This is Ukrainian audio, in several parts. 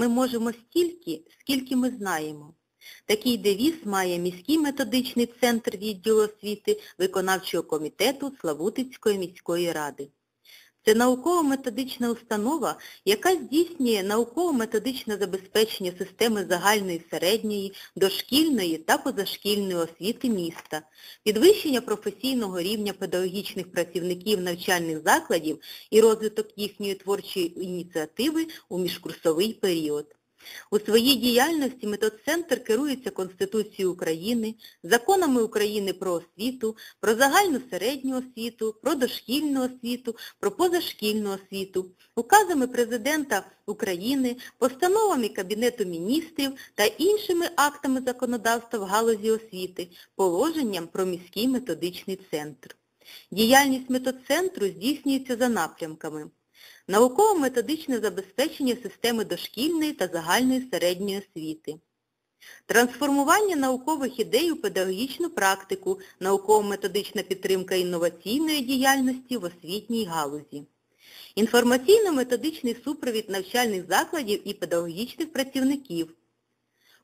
Ми можемо стільки, скільки ми знаємо. Такий девіз має міський методичний центр відділу освіти виконавчого комітету Славутицької міської ради. Це науково-методична установа, яка здійснює науково-методичне забезпечення системи загальної середньої, дошкільної та позашкільної освіти міста, підвищення професійного рівня педагогічних працівників навчальних закладів і розвиток їхньої творчої ініціативи у міжкурсовий період. У своїй діяльності методцентр керується Конституцією України, законами України про освіту, про загальну середню освіту, про дошкільну освіту, про позашкільну освіту, указами Президента України, постановами Кабінету міністрів та іншими актами законодавства в галузі освіти, положенням про міський методичний центр. Діяльність методцентру здійснюється за напрямками. Науково-методичне забезпечення системи дошкільної та загальної середньої освіти. Трансформування наукових ідей у педагогічну практику, науково-методична підтримка інноваційної діяльності в освітній галузі. Інформаційно-методичний супровід навчальних закладів і педагогічних працівників.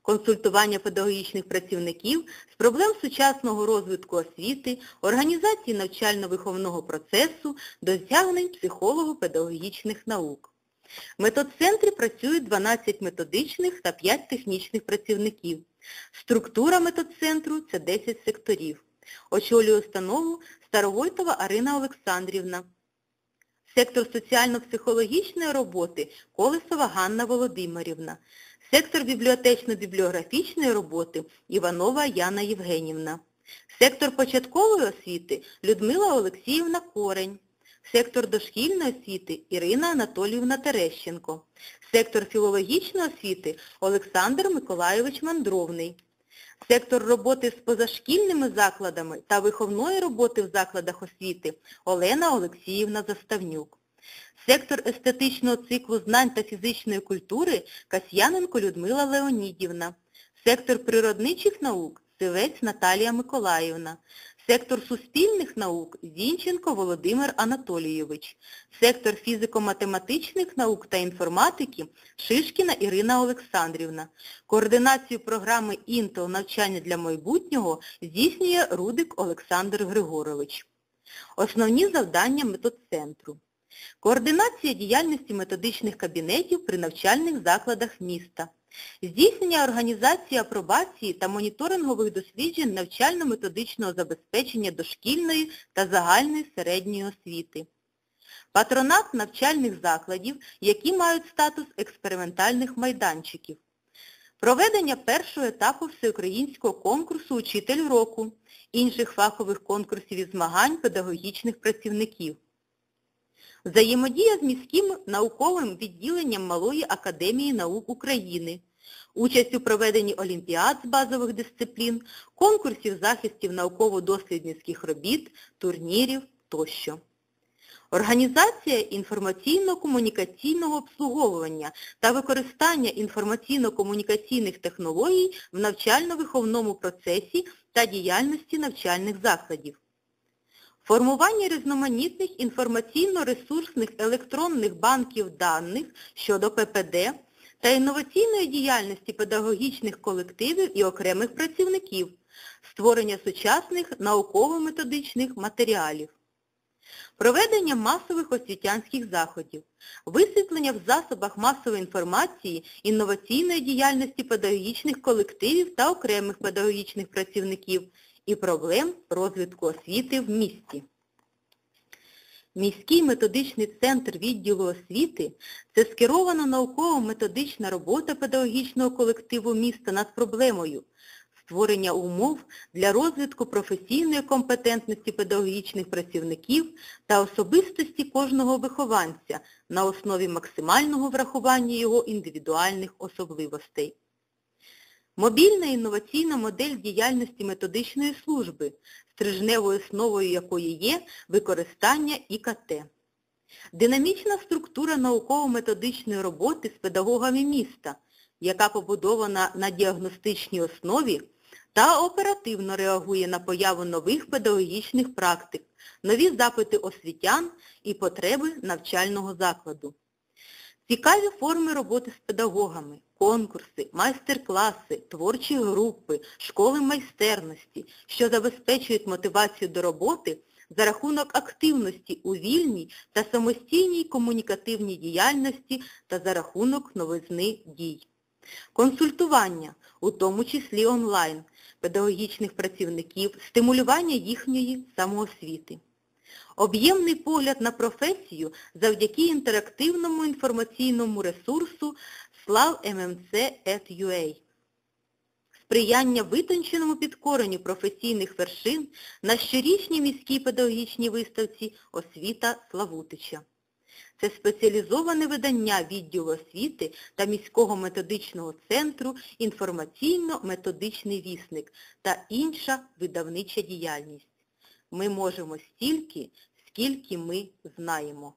Консультування педагогічних працівників з проблем сучасного розвитку освіти, організації навчально-виховного процесу, досягнень психолого-педагогічних наук. В методцентрі працюють 12 методичних та 5 технічних працівників. Структура методцентру – це 10 секторів. Очолює установу Старовойтова Арина Олександрівна. Сектор соціально-психологічної роботи Колесова Ганна Володимирівна. Сектор бібліотечно-бібліографічної роботи Іванова Яна Євгенівна. Сектор початкової освіти Людмила Олексіївна Корень. Сектор дошкільної освіти Ірина Анатоліївна Терещенко. Сектор філологічної освіти Олександр Миколайович Мандровний. Сектор роботи з позашкільними закладами та виховної роботи в закладах освіти Олена Олексіївна Заставнюк. Сектор естетичного циклу знань та фізичної культури Касьяненко Людмила Леонідівна. Сектор природничих наук Сивець Наталія Миколаївна. Сектор суспільних наук Зінченко Володимир Анатолійович. Сектор фізико-математичних наук та інформатики Шишкіна Ірина Олександрівна. Координацію програми Інтел навчання для майбутнього здійснює Рудик Олександр Григорович. Основні завдання методцентру. Координація діяльності методичних кабінетів при навчальних закладах міста. Здійснення організації апробації та моніторингових досліджень навчально-методичного забезпечення дошкільної та загальної середньої освіти. Патронат навчальних закладів, які мають статус експериментальних майданчиків. Проведення першого етапу всеукраїнського конкурсу Учитель року, інших фахових конкурсів і змагань педагогічних працівників. Взаємодія з міським науковим відділенням Малої академії наук України, участь у проведенні олімпіад з базових дисциплін, конкурсів захистів науково-дослідницьких робіт, турнірів тощо. Організація інформаційно-комунікаційного обслуговування та використання інформаційно-комунікаційних технологій в навчально-виховному процесі та діяльності навчальних закладів. Формування різноманітних інформаційно-ресурсних електронних банків даних щодо ППД та інноваційної діяльності педагогічних колективів і окремих працівників, створення сучасних науково-методичних матеріалів. Проведення масових освітянських заходів, висвітлення в засобах масової інформації інноваційної діяльності педагогічних колективів та окремих педагогічних працівників і проблем розвитку освіти в місті. Міський методичний центр відділу освіти – це скерована науково-методична робота педагогічного колективу міста над проблемою створення умов для розвитку професійної компетентності педагогічних працівників та особистості кожного вихованця на основі максимального врахування його індивідуальних особливостей. Мобільна інноваційна модель діяльності методичної служби, стрижневою основою якої є використання ІКТ. Динамічна структура науково-методичної роботи з педагогами міста, яка побудована на діагностичній основі та оперативно реагує на появу нових педагогічних практик, нові запити освітян і потреби навчального закладу. Цікаві форми роботи з педагогами, конкурси, майстер-класи, творчі групи, школи майстерності, що забезпечують мотивацію до роботи за рахунок активності у вільній та самостійній комунікативній діяльності та за рахунок новизни дій. Консультування, у тому числі онлайн, педагогічних працівників, стимулювання їхньої самоосвіти. Об'ємний погляд на професію завдяки інтерактивному інформаційному ресурсу slavmmc.ua. Сприяння витонченому підкоренню професійних вершин на щорічній міській педагогічній виставці «Освіта Славутича». Це спеціалізоване видання відділу освіти та міського методичного центру «Інформаційно-методичний вісник» та інша видавнича діяльність. Ми можемо стільки, скільки ми знаємо.